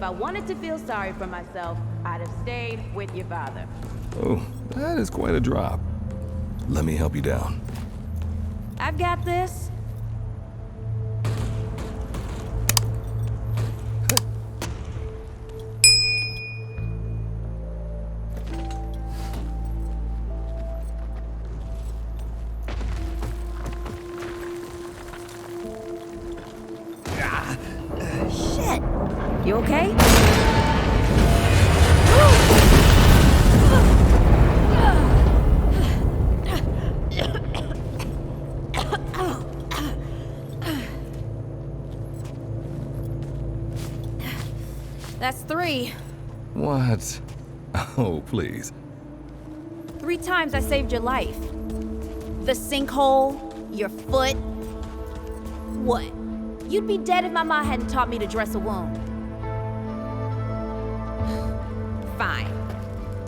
She says, if I wanted to feel sorry for myself, I'd have stayed with your father. Oh, that is quite a drop. Let me help you down. I've got this. Shit. Ah. You okay? That's three. What? Oh, please. Three times I saved your life. The sinkhole, your foot. What? You'd be dead if my mom hadn't taught me to dress a wound.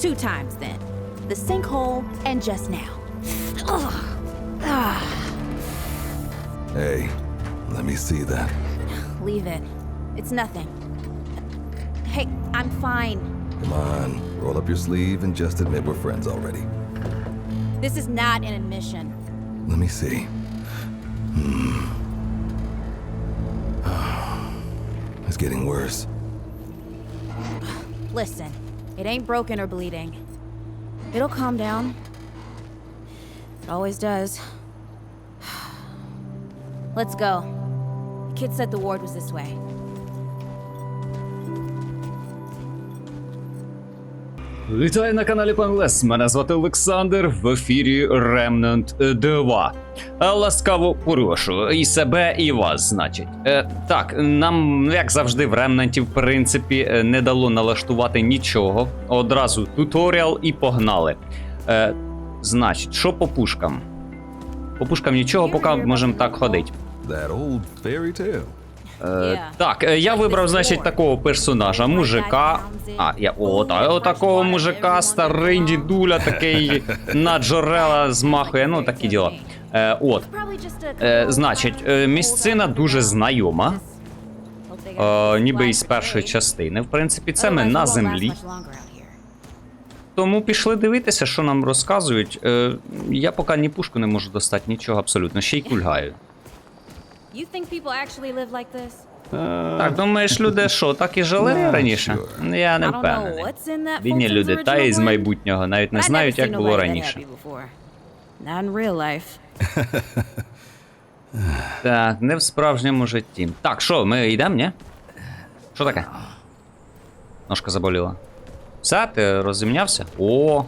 Two times then. The sinkhole and just now. Hey, let me see that. leave it. It's nothing. Hey, I'm fine. Come on, roll up your sleeve and just admit we're friends already. This is not an admission. Let me see. Hmm. It's getting worse. Listen, it ain't broken or bleeding. It'll calm down. It always does. Let's go. The kid said the ward was this way. Вітаю на каналі Пан Лес. Мене звати Олександр в ефірі Remnant 2. Е, Ласкаво прошу і себе, і вас, значить. Е, так, нам, як завжди, в Remnant, в принципі, е, не дало налаштувати нічого. Одразу туторіал і погнали. Е, значить, що по пушкам? По пушкам нічого, поки можемо так ходити. That old fairy tale. Е, так, е, я вибрав, значить, такого персонажа, мужика. А, я о, та, о, такого мужика, старий дідуля, такий на джорела змахує, ну такі діла. Е, от, е, значить, е, місцина дуже знайома, е, ніби із першої частини. В принципі, це ми на землі. Тому пішли дивитися, що нам розказують. Е, я поки ні пушку не можу достати, нічого абсолютно, ще й кульгаю. You think people actually live like this? Так, думаєш, люди що, так і жили Ну, раніше? sure. Я не don't know впевнений. what's in that Бідні люди, та original й з майбутнього навіть не I знають, як було раніше. Not in real life. Так, не в справжньому житті. Так, що, ми йдемо, ні? Що таке? Ножка заболіла. Все, ти розімнявся? О!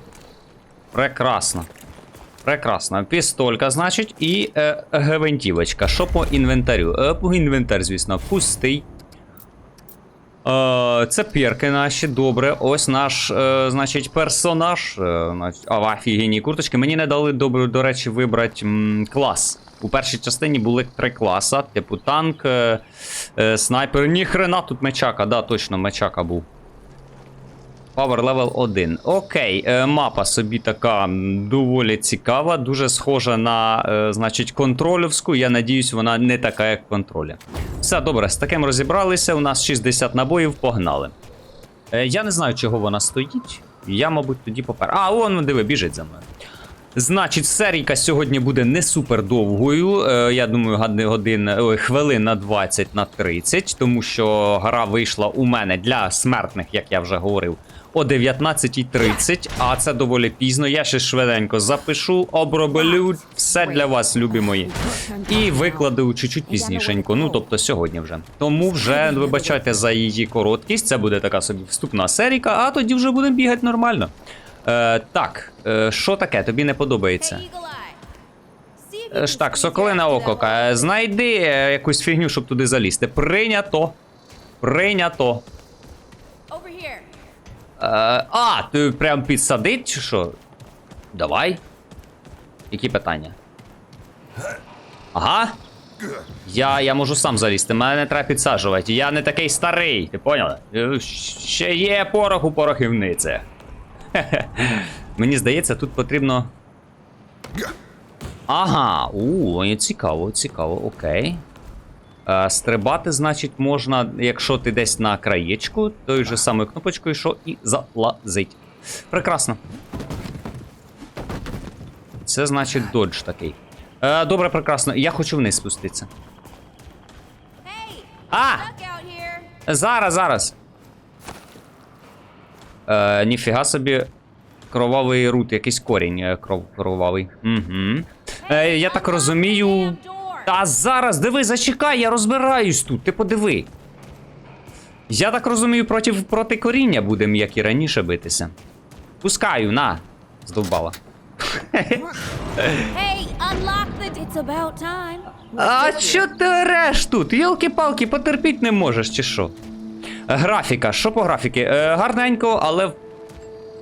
Прекрасно. Прекрасно. Пістолька, значить, і е, гвинтівочка. Що по інвентарю? Е, по інвентар, звісно, пустий. Е, це перки наші, добре. Ось наш, е, значить, персонаж. Е, а, офігенні курточки. Мені не дали, добре, до речі, вибрати м, клас. У першій частині були три класа, типу танк, е, е, снайпер. Ніхрена тут мечака, да, точно, мечака був. Power level 1. Окей, е, мапа собі така доволі цікава, дуже схожа на, е, значить, контролівську. Я надіюсь, вона не така, як в контролі. Все добре, з таким розібралися. У нас 60 набоїв, погнали. Е, я не знаю, чого вона стоїть. Я, мабуть, тоді попер. А, вон, диви, біжить за мною. Значить, серійка сьогодні буде не супер довгою. Е, я думаю, годин, ой, хвилин на 20 на 30, тому що гра вийшла у мене для смертних, як я вже говорив, о 19.30, а це доволі пізно. Я ще швиденько запишу, оброблю все для вас, любі мої. І викладу чуть-чуть пізнішенько. Ну, тобто сьогодні вже. Тому вже вибачайте за її короткість. Це буде така собі вступна серійка, а тоді вже будемо бігати нормально. Е, так, е, що таке? Тобі не подобається? Е, ж так, squeeze соколине your око, знайди е, якусь фігню, щоб туди залізти. Прийнято. Прийнято. Е, а, ти прям підсадить чи що? Давай. Які питання? Ага. Я, я можу сам залізти, мене не треба підсаджувати. Я не такий старий, ти поняла? Е, Ще є порох у порохівниці. Мені здається, тут потрібно. Ага, у, цікаво, цікаво, окей. Е, стрибати, значить, можна, якщо ти десь на краєчку, тою же самою кнопочкою, що і залазить. Прекрасно. Це значить додж такий. Е, добре, прекрасно. Я хочу вниз спуститися. А! Зараз, зараз. Е, ніфіга собі. Кровавий рут, якийсь корінь е, кров, кровавий. Угу. Е, я так розумію. Та зараз, диви, зачекай, я розбираюсь тут, ти подиви. Я так розумію, проти, проти коріння будемо, як і раніше битися. Пускаю, на. Здовбала. Hey. It's about time. А що ти ореш тут? Йолки-палки, потерпіть не можеш, чи що? Графіка, що по графіки? Е, гарненько, але.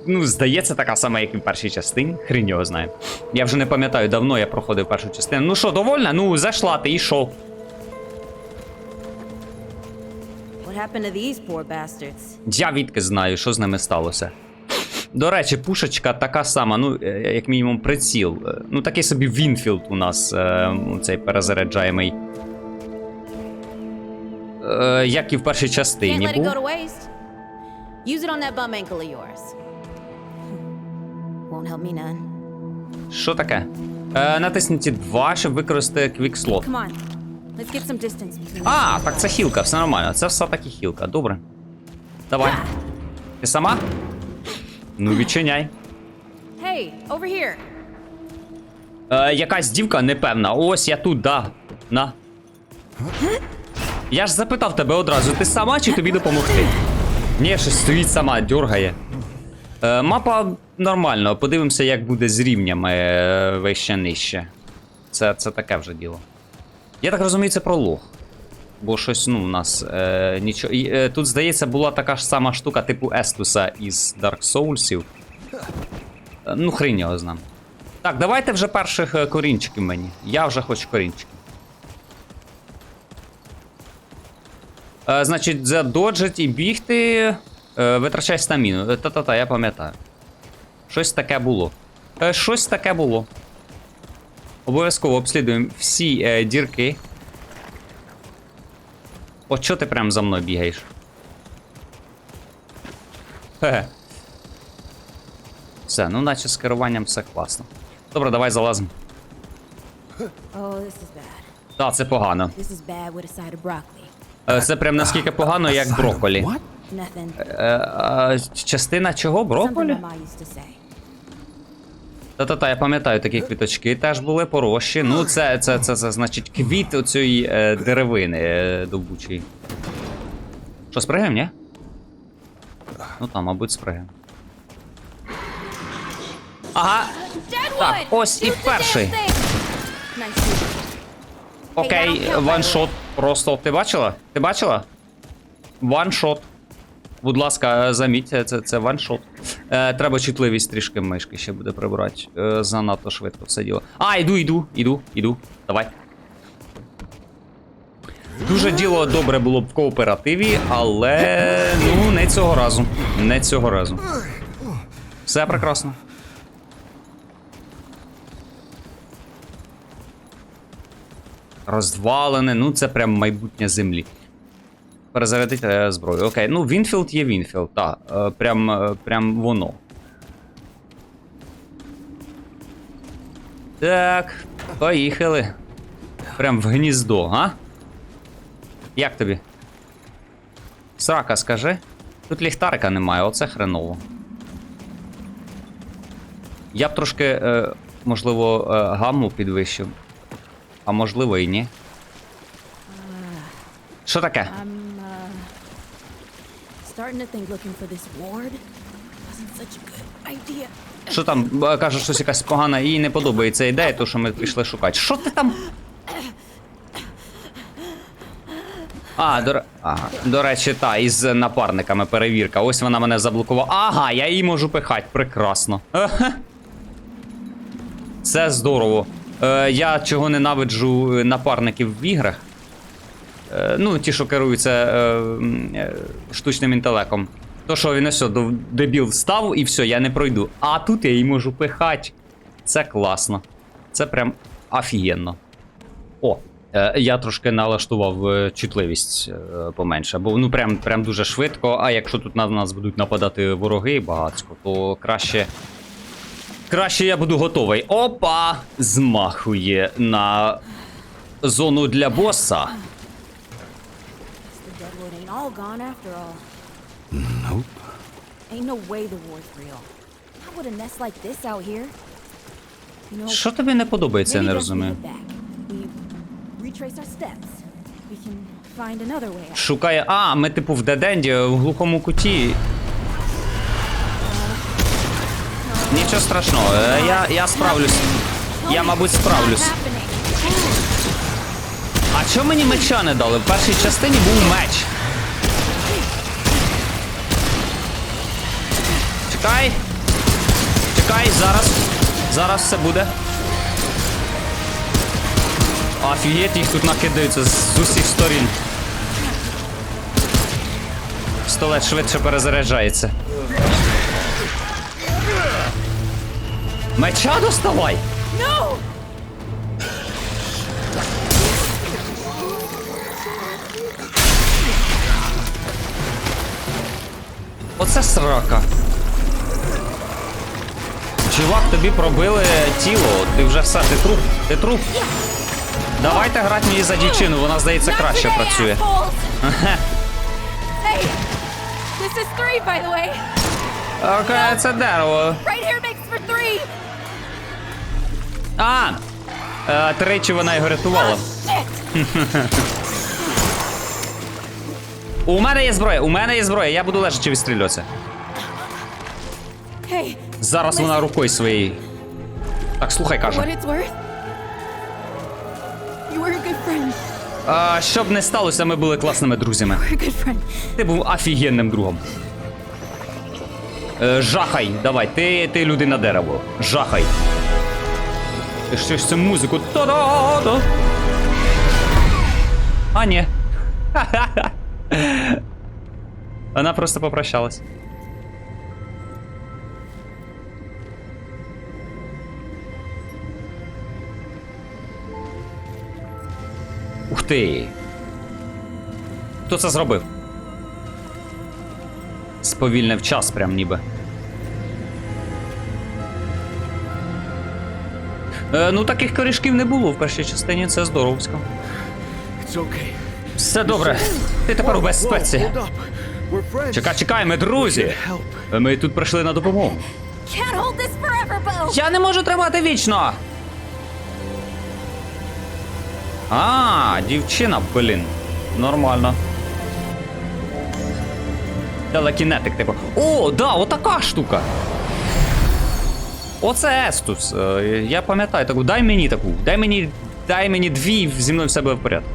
Ну, здається, така сама, як і в першій частині. Хрінь його знає. Я вже не пам'ятаю, давно я проходив першу частину. Ну що, довольна? Ну, зайшла ти bastards? Я відки знаю, що з ними сталося. До речі, пушечка така сама, ну, е, як мінімум, приціл. Е, Ну, такий собі Вінфілд у нас, е, цей перезаряджаємий. Е, як і в першій частині був. Use it on that bum ankle of yours. Won't help me none. Що таке? Е, натисніть 2, щоб використати квікслот. Come on. Let's get some distance between А, так це хілка, все нормально. Це все таки хілка. Добре. Давай. Ти сама? Ну, відчиняй. Hey, over here. Е, якась дівка непевна. Ось я тут, да. На. Я ж запитав тебе одразу, ти сама чи тобі допомогти? Ні, щось стоїть сама, дьоргає. Е, мапа нормально, подивимося, як буде з рівнями е, вище нижче. Це, це таке вже діло. Я так розумію, це пролог. Бо щось, ну, у нас е, нічого. І, е, тут, здається, була така ж сама штука, типу Естуса із Dark Souls'ів. Е, ну, хрень його знам. Так, давайте вже перших е, корінчиків мені. Я вже хочу корінчиків. Е, значить, задоджить і бігти. Е, витрачай стаміну. Е, Та-та-та, я пам'ятаю. Щось таке було. Е, щось таке було. Обов'язково обслідуємо всі е, дірки. О, чо ти прям за мною бігаєш? Хе. Все, ну наче з керуванням все класно. Добре, давай залазимо. Oh. Так, це погано. Е, Це прям наскільки погано, як брокколі. Е, а, частина чого? Брокколі? Та-та-та, я пам'ятаю, такі квіточки теж були порожчі. Ну, це, це, це, це значить квіт оцієї е, деревини е, довбучої. Що, спригаємо, ні? Ну там, мабуть, спригаємо. Ага, Deadwood! ось і перший. окей, ваншот. Просто ти бачила? Ти бачила? Ваншот. Будь ласка, е, заміть, це, це ваншот. Е, треба чутливість трішки мишки ще буде прибирати. Е, занадто швидко все діло. А, йду, йду, йду, йду. Давай. Дуже діло добре було б в кооперативі, але ну не цього разу. Не цього разу. Все прекрасно. Розвалене, ну це прям майбутнє землі. Перезарядити е, зброю. Окей, ну Вінфілд є Вінфілд, так. Е, прям, е, прям воно. Так, поїхали. Прям в гніздо, а? Як тобі? Срака, скажи. Тут ліхтарика немає, оце хреново. Я б трошки, можливо, гамму підвищив. А можливо і ні. Що таке? Starting to think looking for this ward wasn't such a good idea. Що там? Каже, щось якась погана, їй не подобається ідея, то що ми пішли шукати. Що ти там? А, до, ага. до речі, та, із напарниками перевірка. Ось вона мене заблокувала. Ага, я її можу пихати. Прекрасно. Це здорово. Е, я чого ненавиджу е, напарників в іграх. Е, ну, ті, що керуються е, е, штучним інтелектом. То, що він ось дебіл встав і все, я не пройду. А тут я її можу пихати. Це класно. Це прям офігенно. О, Я трошки налаштував чутливість поменше, бо ну прям, прям дуже швидко. А якщо тут на нас будуть нападати вороги багатсько, то краще. Краще я буду готовий. Опа! Змахує на зону для боса. All gone after all. Nope. Ain't no way the war's real. How would a nest like this out here? You know, Що тобі не подобається, я maybe не розумію. head back. We retrace our steps. We can find another way out. Шукає. А, ми типу в деденді, в глухому куті. Нічого страшного, е, я, я справлюсь. Я, мабуть, справлюсь. Happening. А чому мені меча не дали? В першій частині був меч. Чекай. Чекай, зараз. Зараз все буде. Офігеть, їх тут накидаються з, усіх сторін. Пістолет швидше перезаряджається. Меча доставай! No! Оце срака. Чувак, тобі пробили тіло. Ти вже все, ти труп. Ти труп. Давайте грати мені за дівчину, вона, здається, краще працює. Окей, це дерево. А! Е, тричі вона його рятувала. У мене є зброя, у мене є зброя, я буду лежачи відстрілюватися. Hey, Зараз вона рукою своєю. Так, слухай, каже. А, щоб не сталося, ми були класними друзями. Ти був офігенним другом. Е, жахай, давай, ти, ти людина дерево. Жахай. Ти що ж цю музику? Та-да-да! А, ні. Вона просто попрощалась. Ух ти. Хто це зробив? Сповільнив час прям ніби. Е, ну таких корішків не було в першій частині, це здоровсько. Okay. Все добре. Ти тепер у безпеці. Чекай, чекай, ми друзі. Ми тут прийшли на допомогу. Я не можу тримати вічно. А, дівчина, блін. Нормально. Телекінетик, типу. О, да, отака штука. Оце Естус. Е, Я пам'ятаю таку. Дай мені таку. Дай мені. Дай мені дві зі мною в себе в порядку.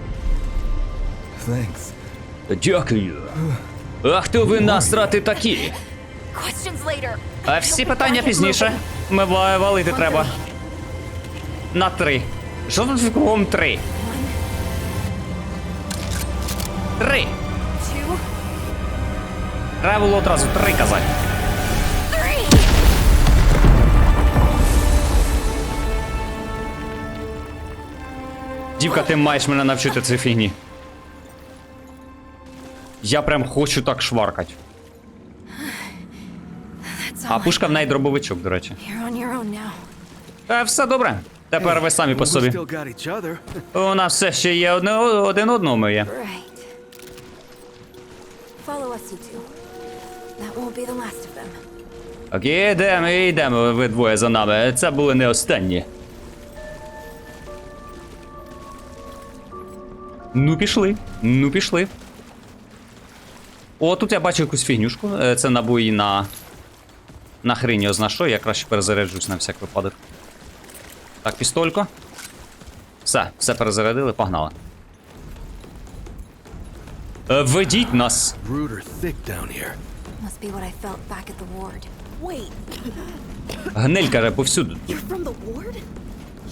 Thanks. Дякую. А хто ви настрати такі? Questions later. А всі питання пізніше. Ми валити треба. На три. Що тут кругом три? Три. Треба було одразу три казати. Дівка, ти маєш мене навчити цій фігні. Я прям хочу так шваркать. А пушка в неї дробовичок, до речі. Now. Е, все добре. Тепер ви самі по собі. У нас все ще є одне, один одному є. Follow us, you two. That won't be the last of them. Окей, йдемо, йдемо, ви двоє за нами. Це були не останні. Ну, пішли. Ну, пішли. О, тут я бачу якусь фігнюшку. Е, Це набої на. На його що, я краще перезаряджусь на всяк випадок. Так, пістолько. Все, все перезарядили, погнали. Ward. Wait, Гниль каже повсюду.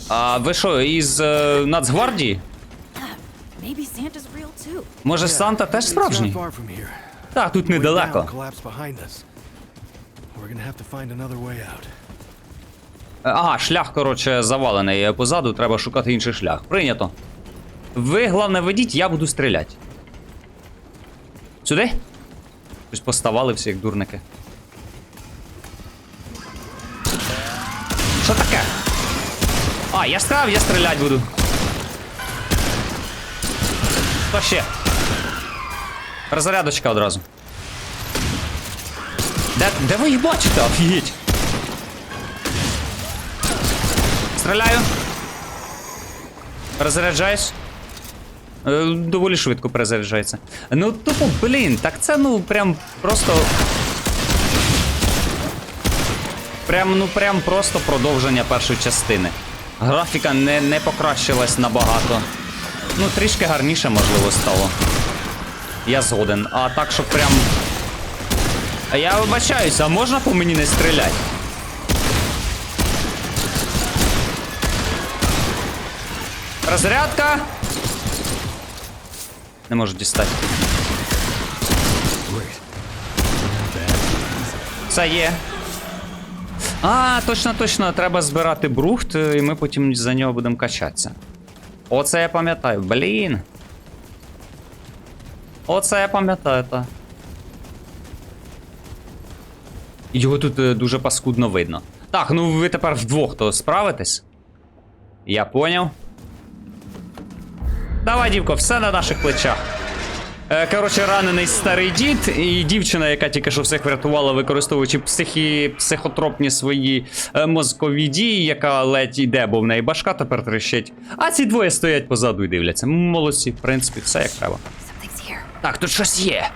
А ви що, із е, Нацгвардії? Може, Санта теж справжній? Так, тут недалеко. out. Ага, шлях, коротше, завалений позаду, треба шукати інший шлях. Прийнято. Ви, головне, ведіть, я буду стріляти. Сюди? Щось поставали всі, як дурники. Що таке? А, я сказав, я стріляти буду. Що ще? Розрядочка одразу. Де, де ви їх бачите? Офігеть. Стріляю. Перезаряджаюсь. Е, доволі швидко перезаряджається. Ну, тупо, блін, так це ну прям просто. Прям, ну прям просто продовження першої частини. Графіка не, не покращилась набагато. Ну, трішки гарніше, можливо, стало. Я згоден. А так, що прям. Я вибачаюся, а можна по мені не стріляти? Розрядка. Не можу дістати. Це є. А, точно, точно, треба збирати брухт, і ми потім за нього будемо качатися. Оце я пам'ятаю, блін. Оце я пам'ятаю, так. Його тут е, дуже паскудно видно. Так, ну ви тепер вдвох то справитесь? Я поняв. Давай, дівко, все на наших плечах. Е, коротше, ранений старий дід і дівчина, яка тільки що всіх врятувала, використовуючи психі... психотропні свої е, мозкові дії, яка ледь йде, бо в неї башка тепер трещить. А ці двоє стоять позаду і дивляться. Молодці, в принципі, все як треба. Так, тут щось є.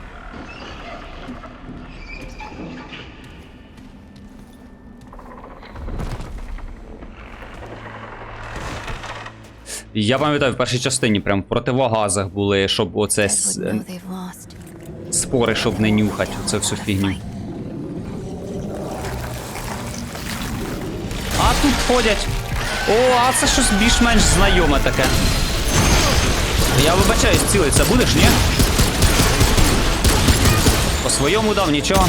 Я пам'ятаю, в першій частині прям в противогазах були, щоб оце с- lost. спори, щоб не нюхати оце всю фігню. А тут ходять. О, а це щось більш-менш знайоме таке. Я вибачаюсь, цілиться будеш, ні? По своєму дав нічого.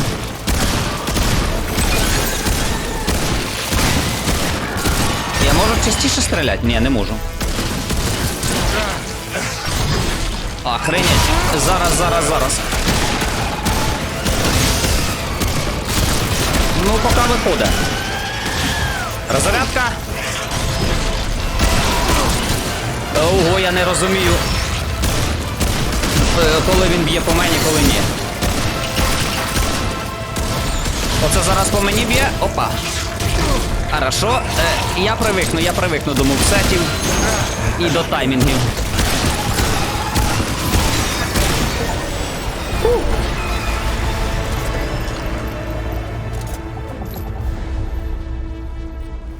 Я можу частіше стріляти? Ні, не можу. Охренеть. Зараз, зараз, зараз. Ну, поки виходить. Розрядка. Ого, я не розумію. е, Коли він б'є по мені, коли ні. Оце зараз по мені б'є. Опа. Хорошо. Е, я привикну, я привикну до мувсетів і до таймінгів.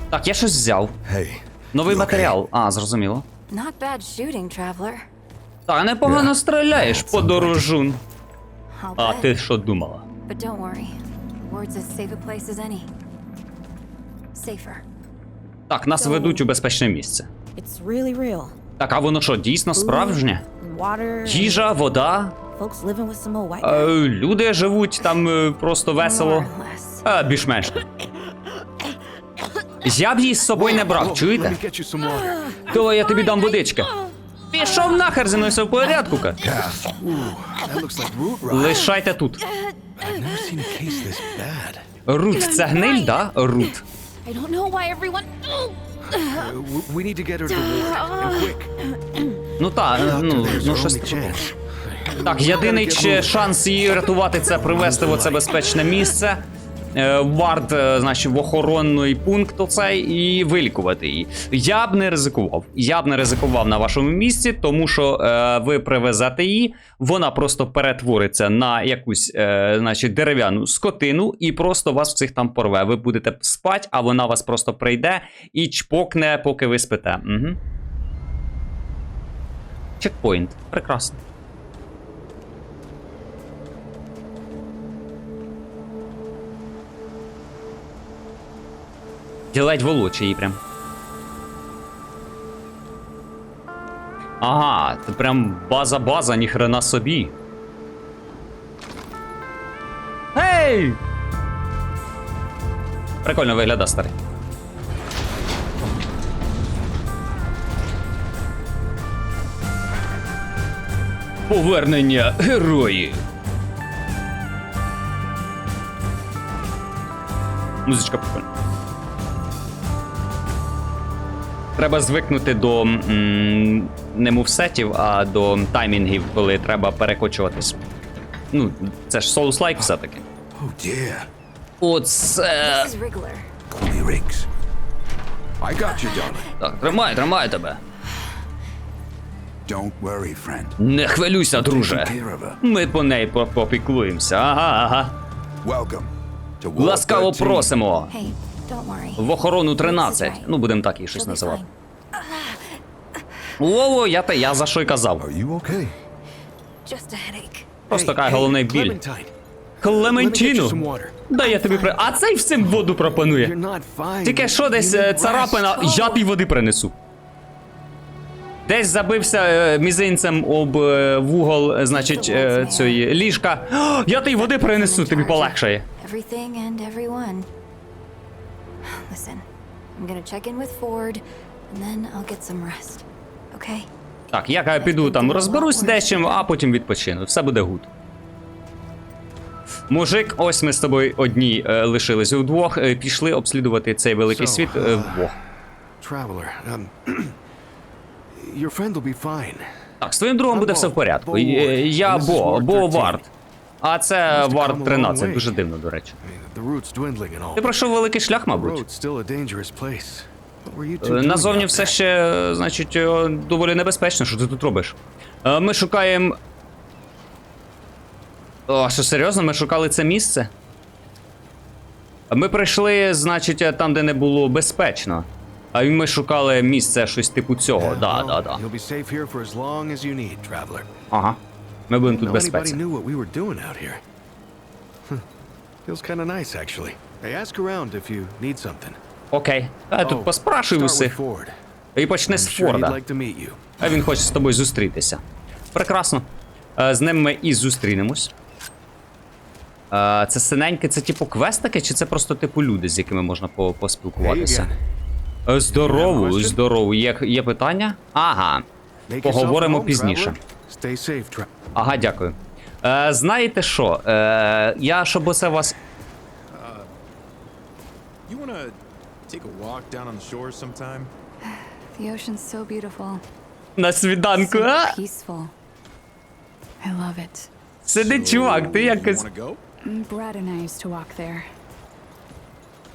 Так, я щось взяв. Hey. Новий you okay? матеріал. А, зрозуміло. Not bad shooting, traveler. Так, непогано Yeah. стріляєш, подорожун. А ти що думала? But don't worry. Ward's as safe a place as any. Safer. Так, нас ведуть у безпечне місце. It's really real. Так, а воно що, дійсно справжнє? Water. Їжа, вода. Е, люди живуть там е, просто весело. Е, більш-менш. Я б її з собою не брав, чуєте? То я тобі дам водички. Пішов нахер зі мною все в порядку. ка. Лишайте тут. Рут, це гниль, да? Рут. I don't know why everyone. Uh. Ну так, ну, ну щось. Так, єдиний ще шанс її врятувати це привести в оце безпечне місце. Е, Вард, е, значить, в охоронний пункт оцей і вилікувати її. Я б не ризикував. Я б не ризикував на вашому місці, тому що е, ви привезете її, вона просто перетвориться на якусь, е, значить, дерев'яну скотину і просто вас всіх там порве. Ви будете спати, а вона вас просто прийде і чпокне, поки ви спите. Угу. Чекпоінт. Прекрасно. Я ледь волоче її прям. Ага, це прям база-база, ніхрена собі. Гей! Прикольно виглядає старий. Повернення героїв. Музичка прикольна. Треба звикнути до м, не мувсетів, а до таймінгів, коли треба перекочуватись. Ну, це ж Souls-like все-таки. Oh dear. Оце. This is Wriggler. Holy rigs. I got you, darling. Так, тримай, тримай тебе. Don't worry, friend. Не хвилюйся, друже. Take care of her. Ми по неї попіклуємося. Ага, ага. Welcome to Ласкаво 13. Hey, просимо worry. В охорону 13. Ну, будемо так її щось називати. Вово, я те, я за що й казав. Просто така головний біль. Клементіну. Дай я тобі при. А цей всім воду пропонує. Тільки що десь е, царапина, я тобі води принесу. Десь забився е, мізинцем об е, вугол, значить, е, цієї ліжка. О, Я тобі води принесу, тобі полегшає. Listen, I'm gonna check in with Ford, and then I'll get some rest. Okay? Так, я піду там розберусь дечим, а потім відпочину. Все буде гуд. Мужик, ось ми з тобою одні е, лишились удвох, е, пішли обслідувати цей великий So, світ е, вдвох. Traveler, um, your friend will be fine. Так, з твоїм другом буде все в порядку. Е, Я Бо, Бо Вард. А це Вард 13, дуже дивно, до речі. Ти пройшов великий шлях, мабуть. Е, Назовні все ще, значить, е, доволі небезпечно, що ти тут робиш. Е, Ми шукаємо. О, що серйозно, ми шукали це місце? Ми прийшли, значить, там, де не було безпечно. А ми шукали місце щось типу цього. Да, да, да. Ага. Ми будемо тут безпеці. Окей. А тут Oh, поспрашуй усіх. І почни I'm з Форда. А він хоче з тобою зустрітися. Прекрасно. Е, З ним ми і зустрінемось. Е, Це синеньке, це типу квестики, чи це просто типу люди, з якими можна по- поспілкуватися? Hey Е, Здорово, здорово. Є, є питання? Ага. Поговоримо пізніше. Traveler. Stay safe, tra- Ага, дякую. Е, знаєте що? Е, я, щоб оце вас. You want to take a walk down on the shore sometime? The ocean's so beautiful, На свіданку, so а? peaceful. I love it. Сиди, чувак, ти You якось. want to go? Mm, Brad and I used to walk there.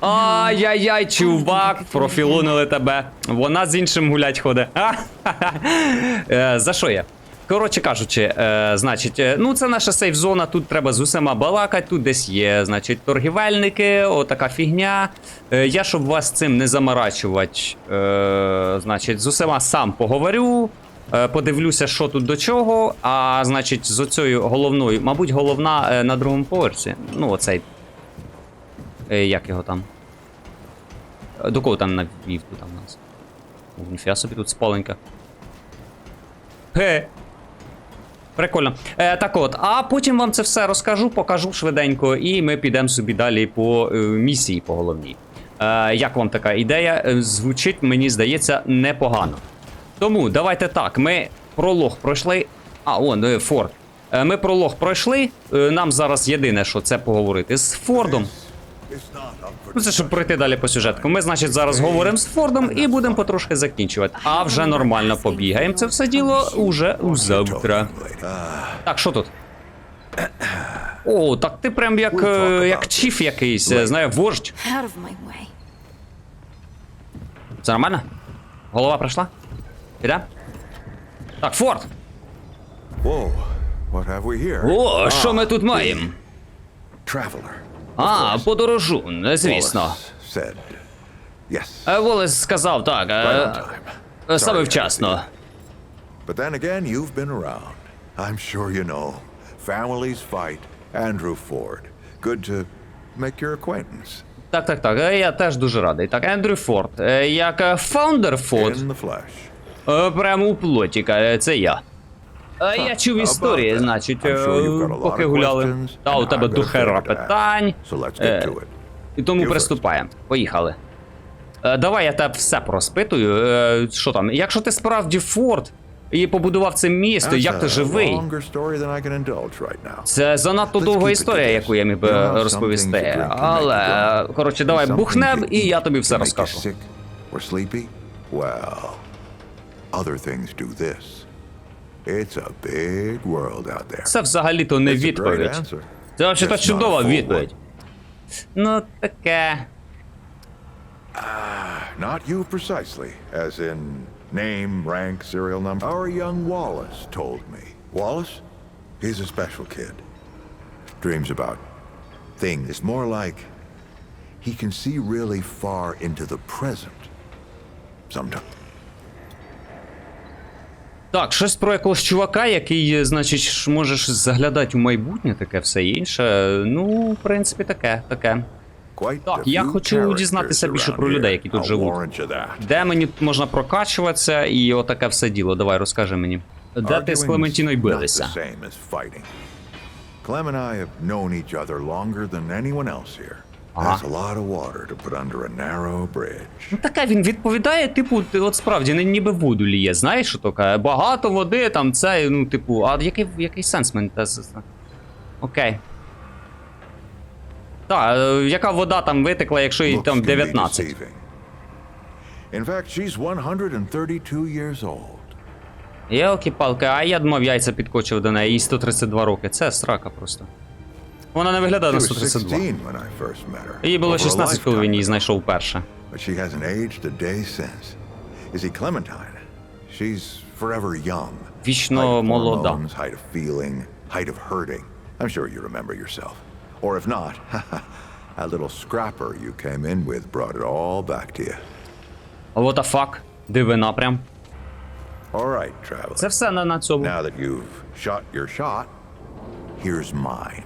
Ай-яй-яй, чувак, профілонили тебе. Вона з іншим гулять. Е, За що я? Коротше кажучи, е, значить, е, ну це наша сейф-зона, тут треба з усіма балакати, тут десь є, значить, торгівельники, отака фігня. Е, я, щоб вас цим не заморачувати, е, значить, з усіма сам поговорю. е, Подивлюся, що тут до чого. А значить, з оцею головною, мабуть, головна е, на другому поверсі. Ну, оцей. Е, як його там? Е, До кого там навів тут там у нас? Ніфіга собі тут спаленька. Ге. Прикольно. Е, так от, а потім вам це все розкажу, покажу швиденько, і ми підемо собі далі по е, місії по головній. Е, як вам така ідея? Е, Звучить, мені здається, непогано. Тому давайте так, ми пролог пройшли. А, он, е, Форд. Е, Ми пролог пройшли. Е, Нам зараз єдине, що це поговорити з Фордом. Ну, це щоб пройти далі по сюжетку. Ми, значить, зараз говоримо з Фордом і будемо потрошки закінчувати. А вже нормально побігаємо це все діло уже завтра. Так, що тут? О, так ти прям як, е, як чіф якийсь, е, знає, вождь. Це нормально? Голова прийшла? Піде? Так, Форд! О, що ми тут маємо? Traveler. А, подорожу, звісно. Е, Волес сказав так, е, е, саме вчасно. But then again, you've been around. I'm sure you know. Families fight. Andrew Ford. Good to make your acquaintance. Так, так, так. е, Я теж дуже радий. Так, Ендрю Форд. е, Як е, фаундер Форд. Е, Прямо у плоті, каже, це я. Е, Я чув історії, значить, е, поки гуляли. Та у тебе ask. питань. Е. І тому приступаємо. Поїхали. Е, Давай я тебе все проспитую. Е, Що там? Якщо ти справді Форд, і побудував це місто, як ти живий. Це занадто довга історія, яку я міг би розповісти. Але коротше, давай бухнем, і я тобі все розкажу. other things do this. It's a big world out there. Це взагалі-то не It's a great відповідь. answer. Це взагалі Just not a чудова full відповідь. Ну, таке. Not you precisely, as in name, rank, serial number. Our young Wallace told me. Wallace? He's a special kid. Dreams about things. It's more like he can see really far into the present. Sometimes. Так, щось про якогось чувака, який, значить, можеш заглядати у майбутнє, таке все інше. Ну, в принципі, таке, таке. Так, я хочу дізнатися більше про людей, які тут живуть. Де мені тут можна прокачуватися і отаке все діло. Давай, розкажи мені. Де ти з Клементіною билися? Clem and I have known each other longer than anyone else here. That's a lot of water to put under a narrow bridge. Ну таке він відповідає, типу, ти от справді не ніби воду ліє. Знаєш, що таке? Багато води, там це, ну, типу, а який, який сенс мені те з- з- Окей. Так, е, яка вода там витекла, якщо їй Looks там can be 19? deceiving. In fact, she's 132 years old. Єлки-палки, а я думав, яйця підкочив до неї, їй 132 роки. Це срака просто. Вона не виглядає на was 132. 16 when I first met her. Їй було 16, коли він її знайшов перше. But she hasn't aged a day since. Clementine, she's forever young. Вічно молода. height of feeling, height of hurting. I'm sure you remember yourself. Or if not, that little scrapper you came in with brought it all back to you. What the fuck? Дивина прям. All right, traveler. Це все на, на цьому. Now that you've shot your shot, here's mine.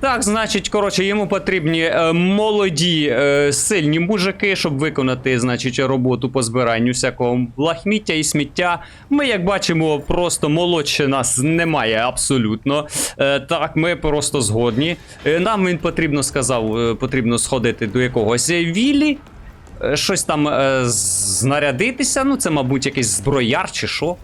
Так, значить, коротше, йому потрібні е, молоді, е, сильні мужики, щоб виконати, значить, роботу по збиранню всякого лахміття і сміття. Ми, як бачимо, просто молодше нас немає абсолютно. Е, так, ми просто згодні. Е, нам він потрібно сказав, е, потрібно сходити до якогось віллі. е, Щось там е, знарядитися. Ну, це, мабуть, якийсь зброяр чи що.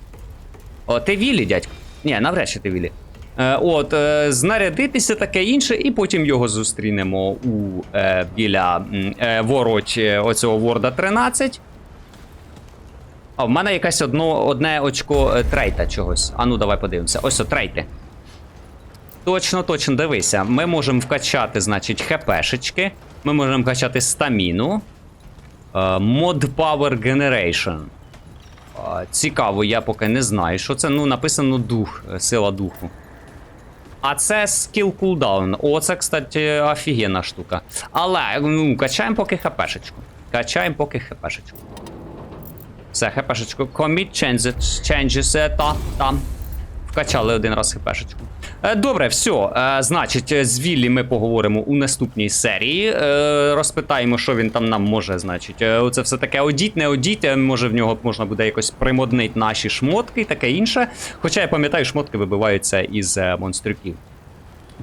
О, ти Віллі, дядько? Ні, навряд чи ти Віллі. Е, от, е, знарядитися таке інше, і потім його зустрінемо у, е, біля вороть оцього Ворда 13. А, в мене якесь одно, одне очко трейта чогось. А ну давай подивимося. Ось о, трейти. Точно, точно, дивися. Ми можемо вкачати, значить, хпшечки. Ми можемо вкачати стаміну. Mod Power Generation. Цікаво, я поки не знаю, що це. Ну, написано дух, сила духу. А це скіл кулдаун. Оце, кстати, офігенна штука. Але, ну, качаємо поки хпшечку. Качаємо поки хпшечку. Все, хпшечку. Commit changes, changes, та, там. Вкачали один раз хпшечку. Е, Добре, все. Значить, е, з Віллі ми поговоримо у наступній серії. Е, Розпитаємо, що він там нам може. Значить, оце все таке одіть, не одіть. Може в нього можна буде якось примоднити наші шмотки і таке інше. Хоча я пам'ятаю, шмотки вибиваються із монстрюків.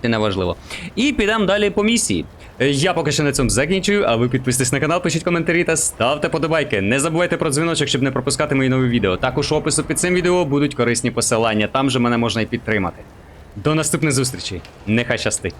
Це не важливо. І підемо далі по місії. Я поки що на цьому закінчую, а ви підписуйтесь на канал, пишіть коментарі та ставте подобайки. Не забувайте про дзвіночок, щоб не пропускати мої нові відео. Також у опису під цим відео будуть корисні посилання, там же мене можна і підтримати. До наступних зустрічей. Нехай щастить.